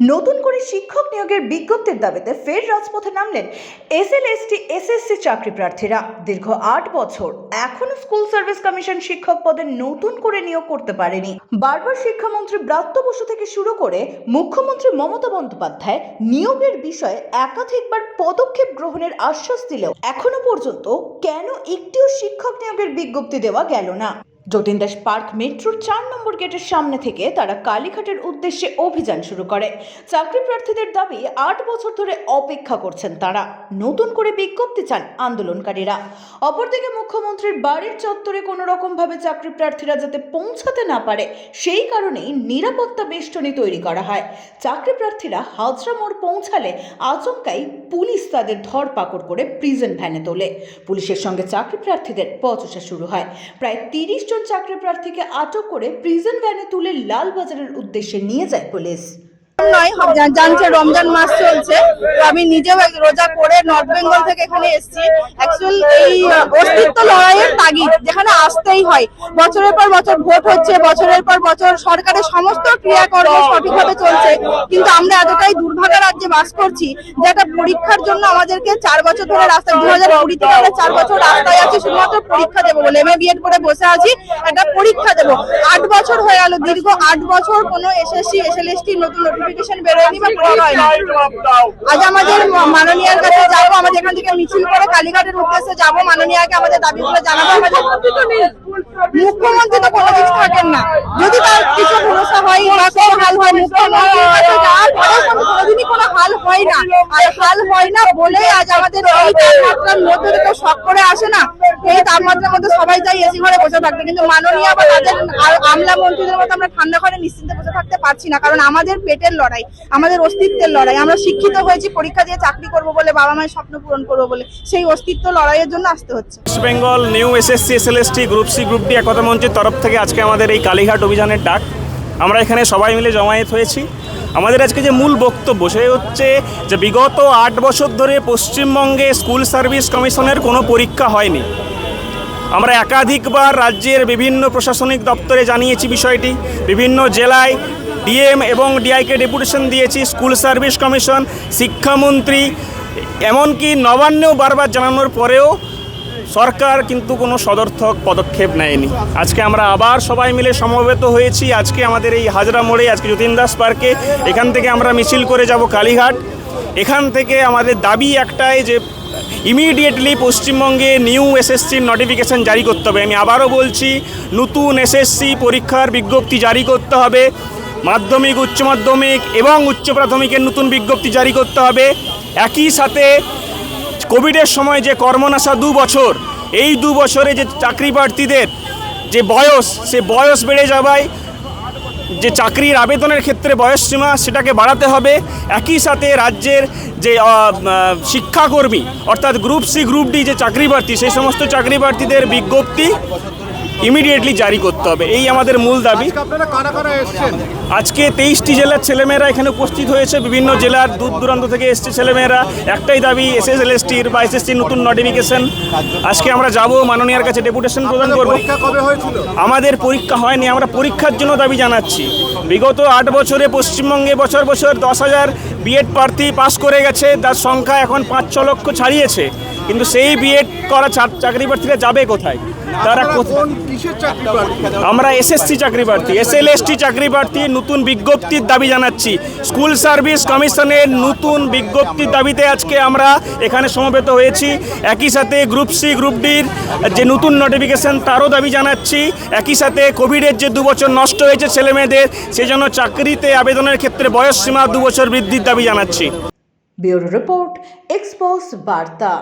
নতুন করে শিক্ষক নিয়োগের বিজ্ঞপ্তির দাবিতে ফের রাজপথে নামলেন এসএলএসটি, এসএসসি চাকরি প্রার্থীরা। দীর্ঘ আট বছর এখনও স্কুল সার্ভিস কমিশন শিক্ষক পদে নতুন করে নিয়োগ করতে পারেনি। বারবার শিক্ষামন্ত্রী ব্রাত্য বসু থেকে শুরু করে মুখ্যমন্ত্রী মমতা বন্দ্যোপাধ্যায় নিয়োগের বিষয়ে একাধিকবার পদক্ষেপ গ্রহণের আশ্বাস দিলেও এখনও পর্যন্ত কেন একটিও শিক্ষক নিয়োগের বিজ্ঞপ্তি দেওয়া গেল না। যতীন দাস পার্ক মেট্রোর চার নম্বর গেটের সামনে থেকে তারা কালীঘাটের উদ্দেশ্যে অভিযান শুরু করে। চাকরি প্রার্থীদের দাবি, আট বছর ধরে অপেক্ষা করছেন তারা। নতুন করে বিজ্ঞপ্তি চান আন্দোলনকারীরা। অপরদিকে মুখ্যমন্ত্রীর বাড়ির চত্বরে কোনো রকমভাবে চাকরি প্রার্থীরা যাতে পৌঁছাতে না পারে, সেই কারণেই নিরাপত্তা বেষ্টনী তৈরি করা হয়। চাকরি প্রার্থীরা হাজরা মোড় পৌঁছালে আচমকাই পুলিশ তাদের ধরপাকড় করে প্রিজন ভ্যানে তোলে। পুলিশের সঙ্গে চাকরি প্রার্থীদের পচসা শুরু হয়। প্রায় তিরিশ চাকরি প্রার্থীকে আটক করে প্রিজন ভ্যানে তুলে লালবাজারের উদ্দেশ্যে নিয়ে যায় পুলিশ। নয় জানছে রমজান মাস চলছে, তো আমি নিজেও রোজা করে নর্থ বেঙ্গল থেকে এখানে অ্যাকচুয়াল এই অস্তিত্ব লড়াইয়ের তাগিদ, যেখানে আসতেই হয়। বছরের পর বছর ভোট হচ্ছে, বছরের পর বছর সরকারের সমস্ত ক্রিয়াকর্ম সঠিকভাবে চলছে। কিন্তু আমরা এতটাই রাজ্যে বাস করছি যে একটা পরীক্ষার জন্য আমাদেরকে চার বছর ধরে রাস্তায় দু হাজার কুড়ি থেকে আমরা চার বছর রাস্তায় আছি, শুধুমাত্র পরীক্ষা দেবো বলে। এম এ বিএড করে বসে আছি, একটা পরীক্ষা দেবো। আট বছর হয়ে গেল, দীর্ঘ আট বছর কোনো এসএসসি এসএলএসটি নতুন নোটিফিকেশন বেরোয়নি বা করা হয়নি আজ আমাদের মাননীয়ার কাছে যাব আমাদের এখান থেকে মিছিল করে কালীঘাটের উদ্দেশ্যে যাব মাননীয়াকে আমাদের দাবিগুলো জানাব আমাদের মুখ্যমন্ত্রী তো কোনো কিছু থাকেন না। যদি তার কিছু ভরসা হয় বা কোনো হাল হয় মুখ্যমন্ত্রীর কাছে যাওয়ার পরেও কোনোদিনই কোনো হাল হয় না। আর হাল হয় না বলে আজ আমাদের এই তাপমাত্রার মধ্যে তো শখ করে আসে না। এই তাপমাত্রার মধ্যে সবাই চাই এসি ঘরে বসে থাকতে কিন্তু মাননীয় বা তাদের আমলা মন্ত্রীদের মতো আমরা ঠান্ডা ঘরে নিশ্চিন্তে বসে থাকতে পারছি না। কারণ আমাদের পেটের লড়াই, আমাদের অস্তিত্বের লড়াই। আমরা শিক্ষিত হয়েছি, পরীক্ষা দিয়ে চাকরি করব বলে, বাবা মায়ের স্বপ্ন পূরণ করব বলে। সেই অস্তিত্ব লড়াইয়ের জন্য আসতে হচ্ছে। West Bengal new SSC SLST group C group D একতা মঞ্চের তরফ থেকে আজকে আমাদের এই কালীঘাট অভিযানের ডাক। আমরা এখানে সবাই মিলে জমায়েত হয়েছি। আমাদের আজকে যে মূল বক্তব্য সে হচ্ছে যে বিগত আট বছর ধরে পশ্চিমবঙ্গে স্কুল সার্ভিস কমিশনের কোনো পরীক্ষা হয়নি। আমরা একাধিকবার রাজ্যের বিভিন্ন প্রশাসনিক দপ্তরে জানিয়েছি বিষয়টি। বিভিন্ন জেলায় ডিএম এবং ডিআইকে ডেপুটেশন দিয়েছি স্কুল সার্ভিস কমিশন, শিক্ষামন্ত্রী, এমনকি নবান্নেও বারবার জানানোর পরেও সরকার কিন্তু কোনো সদর্থক পদক্ষেপ নেয়নি। আজকে আমরা আবার সবাই মিলে সমবেত হয়েছি। আজকে আমাদের এই হাজরা মোড়ে, আজকে যতীন দাস পার্কে। এখান থেকে আমরা মিছিল করে যাব কালীঘাট। এখান থেকে আমাদের দাবি একটাই যে ইমিডিয়েটলি পশ্চিমবঙ্গে নিউ এসএসসির নোটিফিকেশন জারি করতে হবে। আমি আবারও বলছি, নতুন এসএসসি পরীক্ষার বিজ্ঞপ্তি জারি করতে হবে। মাধ্যমিক, উচ্চ মাধ্যমিক এবং উচ্চ প্রাথমিকের নতুন বিজ্ঞপ্তি জারি করতে হবে। একই সাথে কোভিডের সময় যে কর্মনাশা দু বছর, এই দু বছরে যে চাকরি প্রার্থীদের যে বয়স, সে বয়স বেড়ে যাওয়ায় যে চাকরির আবেদনের ক্ষেত্রে বয়সসীমা সেটাকে বাড়াতে হবে। একই সাথে রাজ্যের যে শিক্ষাকর্মী, অর্থাৎ গ্রুপ সি, গ্রুপ ডি যে চাকরি প্রার্থী, সেই সমস্ত চাকরি প্রার্থীদের বিজ্ঞপ্তি ইমিডিয়েটলি জারি করতে হবে। এই আমাদের মূল দাবি। আজকে তেইশটি জেলার ছেলেমেয়েরা এখানে উপস্থিত হয়েছে। বিভিন্ন জেলার দূর দূরান্ত থেকে এসছে ছেলেমেয়েরা। একটাই দাবি এসএসএলএসটির বা এসএসসির নতুন নোটিফিকেশন আজকে আমরা যাব মাননীয়ার কাছে ডেপুটেশন প্রদান করব। আমাদের পরীক্ষা হয়নি আমরা পরীক্ষার জন্য দাবি জানাচ্ছি। বিগত আট বছরে পশ্চিমবঙ্গে বছর বছর দশ হাজার বিএড প্রার্থী পাশ করে গেছে। তার সংখ্যা এখন পাঁচ ছ লক্ষ ছাড়িয়েছে। কিন্তু সেই বিএড করা চাকরি প্রার্থীরা যাবে কোথায়? তারা আমরা এসএসসি চাকরি প্রার্থী এসএলএসটি চাকরি প্রার্থী নতুন বিজ্ঞপ্তির দাবি জানাচ্ছি। স্কুল সার্ভিস কমিশনের নতুন বিজ্ঞপ্তির দাবিতে আজকে আমরা এখানে সমবেত হয়েছি। একই সাথে গ্রুপ সি গ্রুপ ডির যে নতুন নোটিফিকেশন তারও দাবি জানাচ্ছি। একই সাথে কোভিডের যে দু বছর নষ্ট হয়েছে ছেলেমেয়েদের সেই জন্য চাকরিতে আবেদনের ক্ষেত্রে বয়স সীমা দু বছর বৃদ্ধির দাবি জানাচ্ছি। ব্যুরো রিপোর্ট এক্সপোজ বার্তা।